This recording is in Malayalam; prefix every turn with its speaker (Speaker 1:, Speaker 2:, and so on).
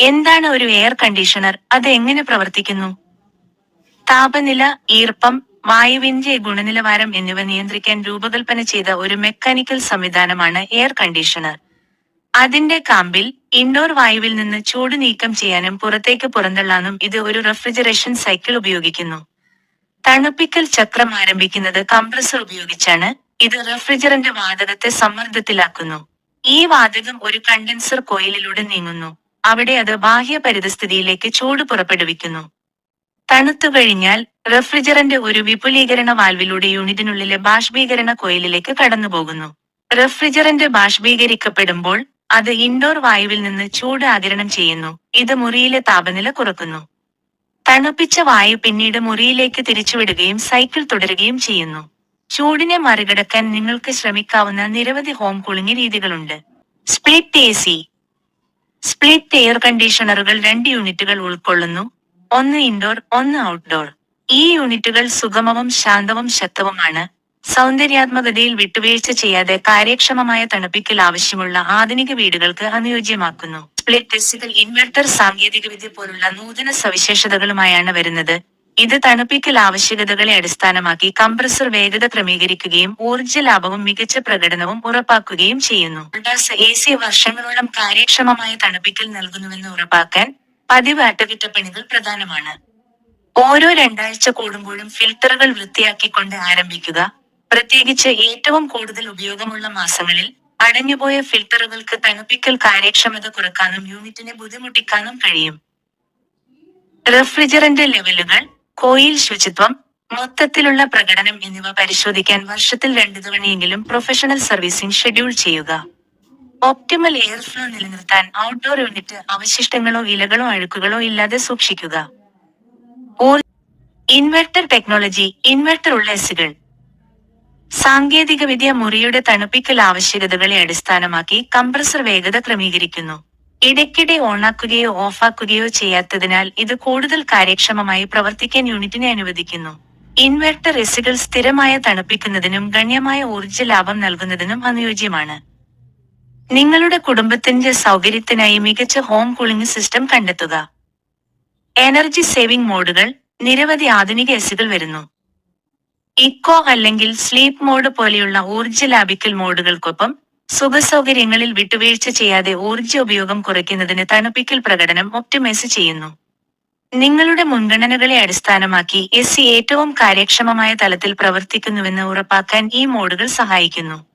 Speaker 1: എന്താണ് ഒരു എയർ കണ്ടീഷണർ അത് എങ്ങനെ പ്രവർത്തിക്കുന്നു? താപനില ഈർപ്പം വായുവിന്റെ ഗുണനിലവാരം എന്നിവ നിയന്ത്രിക്കാൻ രൂപകൽപ്പന ചെയ്ത ഒരു മെക്കാനിക്കൽ സംവിധാനമാണ് എയർ കണ്ടീഷണർ അതിന്റെ കാമ്പിൽ ഇൻഡോർ വായുവിൽ നിന്ന് ചൂട് നീക്കം ചെയ്യാനും പുറത്തേക്ക് പുറന്തള്ളാനും ഇത് ഒരു റെഫ്രിജറേഷൻ സൈക്കിൾ ഉപയോഗിക്കുന്നു. തണുപ്പിക്കൽ ചക്രം ആരംഭിക്കുന്നത് കംപ്രസർ ഉപയോഗിച്ചാണ്. ഇത് റെഫ്രിജറന്റ് വാതകത്തെ സമ്മർദ്ദത്തിലാക്കുന്നു. ഈ വാതകം ഒരു കണ്ടൻസർ കോയിലിലൂടെ നീങ്ങുന്നു. അവിടെ അത് ബാഹ്യ പരിതസ്ഥിതിയിലേക്ക് ചൂട് പുറപ്പെടുവിക്കുന്നു. തണുത്തു കഴിഞ്ഞാൽ റെഫ്രിജറന്റ് ഒരു വിപുലീകരണ വാൽവിലൂടെ യൂണിറ്റിനുള്ളിലെ ബാഷ്പീകരണ കോയിലിലേക്ക് കടന്നുപോകുന്നു. റെഫ്രിജറന്റ് ബാഷ്പീകരിക്കപ്പെടുമ്പോൾ അത് ഇൻഡോർ വായുവിൽ നിന്ന് ചൂട് ആഗിരണം ചെയ്യുന്നു. ഇത് മുറിയിലെ താപനില കുറക്കുന്നു. തണുപ്പിച്ച വായു പിന്നീട് മുറിയിലേക്ക് തിരിച്ചുവിടുകയും സൈക്കിൾ തുടരുകയും ചെയ്യുന്നു. ചൂടിനെ മറികടക്കാൻ നിങ്ങൾക്ക് ശ്രമിക്കാവുന്ന നിരവധി ഹോം കൂളിംഗ് രീതികളുണ്ട്. Split A C split air കണ്ടീഷണറുകൾ രണ്ട് യൂണിറ്റുകൾ ഉൾക്കൊള്ളുന്നു. ഒന്ന് ഇൻഡോർ ഒന്ന് ഔട്ട്ഡോർ ഈ യൂണിറ്റുകൾ സുഗമവും ശാന്തവും ശക്തവുമാണ്. സൗന്ദര്യാത്മകതയിൽ വിട്ടുവീഴ്ച ചെയ്യാതെ കാര്യക്ഷമമായ തണുപ്പിക്കൽ ആവശ്യമുള്ള ആധുനിക വീടുകൾക്ക് അനുയോജ്യമാക്കുന്നു. സ്പ്ലിറ്റ് ടെസ്റ്റുകൾ ഇൻവെർട്ടർ സാങ്കേതികവിദ്യ പോലുള്ള നൂതന സവിശേഷതകളുമായാണ് വരുന്നത്. ഇത് തണുപ്പിക്കൽ ആവശ്യകതകളെ അടിസ്ഥാനമാക്കി കംപ്രസർ വേഗത ക്രമീകരിക്കുകയും ഊർജ ലാഭവും മികച്ച പ്രകടനവും ഉറപ്പാക്കുകയും ചെയ്യുന്നു. എ സി വർഷങ്ങളോളം കാര്യക്ഷമമായ തണുപ്പിക്കൽ നൽകുന്നുവെന്ന് ഉറപ്പാക്കാൻ പതിവ് അറ്റകുറ്റപ്പണികൾ പ്രധാനമാണ്. ഓരോ രണ്ടാഴ്ച കൂടുമ്പോഴും ഫിൽട്ടറുകൾ വൃത്തിയാക്കിക്കൊണ്ട് ആരംഭിക്കുക. പ്രത്യേകിച്ച് ഏറ്റവും കൂടുതൽ ഉപയോഗമുള്ള മാസങ്ങളിൽ അടഞ്ഞുപോയ ഫിൽട്ടറുകൾക്ക് തണുപ്പിക്കൽ കാര്യക്ഷമത കുറക്കാനും യൂണിറ്റിനെ ബുദ്ധിമുട്ടിക്കാനും കഴിയും. റെഫ്രിജറന്റ് ലെവലുകൾ കോയിൽ ശുചിത്വം മൊത്തത്തിലുള്ള പ്രകടനം എന്നിവ പരിശോധിക്കാൻ വർഷത്തിൽ രണ്ടു തവണയെങ്കിലും പ്രൊഫഷണൽ സർവീസിംഗ് ഷെഡ്യൂൾ ചെയ്യുക. ഒപ്റ്റിമൽ എയർ ഫ്ലോ നിലനിർത്താൻ ഔട്ട്ഡോർ യൂണിറ്റ് അവശിഷ്ടങ്ങളോ ഇലകളോ അഴുക്കുകളോ ഇല്ലാതെ സൂക്ഷിക്കുക. ഇൻവെർട്ടർ ടെക്നോളജി ഇൻവെർട്ടർ ഉള്ള എസുകൾ സാങ്കേതികവിദ്യ മുറിയുടെ തണുപ്പിക്കൽ ആവശ്യകതകളെ അടിസ്ഥാനമാക്കി കംപ്രസർ വേഗത ക്രമീകരിക്കുന്നു. ഇടയ്ക്കിടെ ഓണാക്കുകയോ ഓഫാക്കുകയോ ചെയ്യാത്തതിനാൽ ഇത് കൂടുതൽ കാര്യക്ഷമമായി പ്രവർത്തിക്കാൻ യൂണിറ്റിനെ അനുവദിക്കുന്നു. ഇൻവെർട്ടർ എസുകൾ സ്ഥിരമായ തണുപ്പിക്കുന്നതിനും ഗണ്യമായ ഊർജ ലാഭം നൽകുന്നതിനും അനുയോജ്യമാണ്. നിങ്ങളുടെ കുടുംബത്തിന്റെ സൗകര്യത്തിനായി മികച്ച ഹോം കൂളിംഗ് സിസ്റ്റം കണ്ടെത്തുക. എനർജി സേവിംഗ് മോഡുകൾ നിരവധി ആധുനിക എസുകൾ വരുന്നു. ഇക്കോ അല്ലെങ്കിൽ സ്ലീപ്പ് മോഡ് പോലെയുള്ള ഊർജ ലാഭിക്കൽ മോഡുകൾക്കൊപ്പം സുഖസൗകര്യങ്ങളിൽ വിട്ടുവീഴ്ച ചെയ്യാതെ ഊർജ ഉപയോഗം കുറയ്ക്കുന്നതിന് തണുപ്പിക്കൽ പ്രകടനം ഒപ്റ്റിമൈസ് ചെയ്യുന്നു. നിങ്ങളുടെ മുൻഗണനകളെ അടിസ്ഥാനമാക്കി എസ് ഏറ്റവും കാര്യക്ഷമമായ തലത്തിൽ പ്രവർത്തിക്കുന്നുവെന്ന് ഉറപ്പാക്കാൻ ഈ മോഡുകൾ സഹായിക്കുന്നു.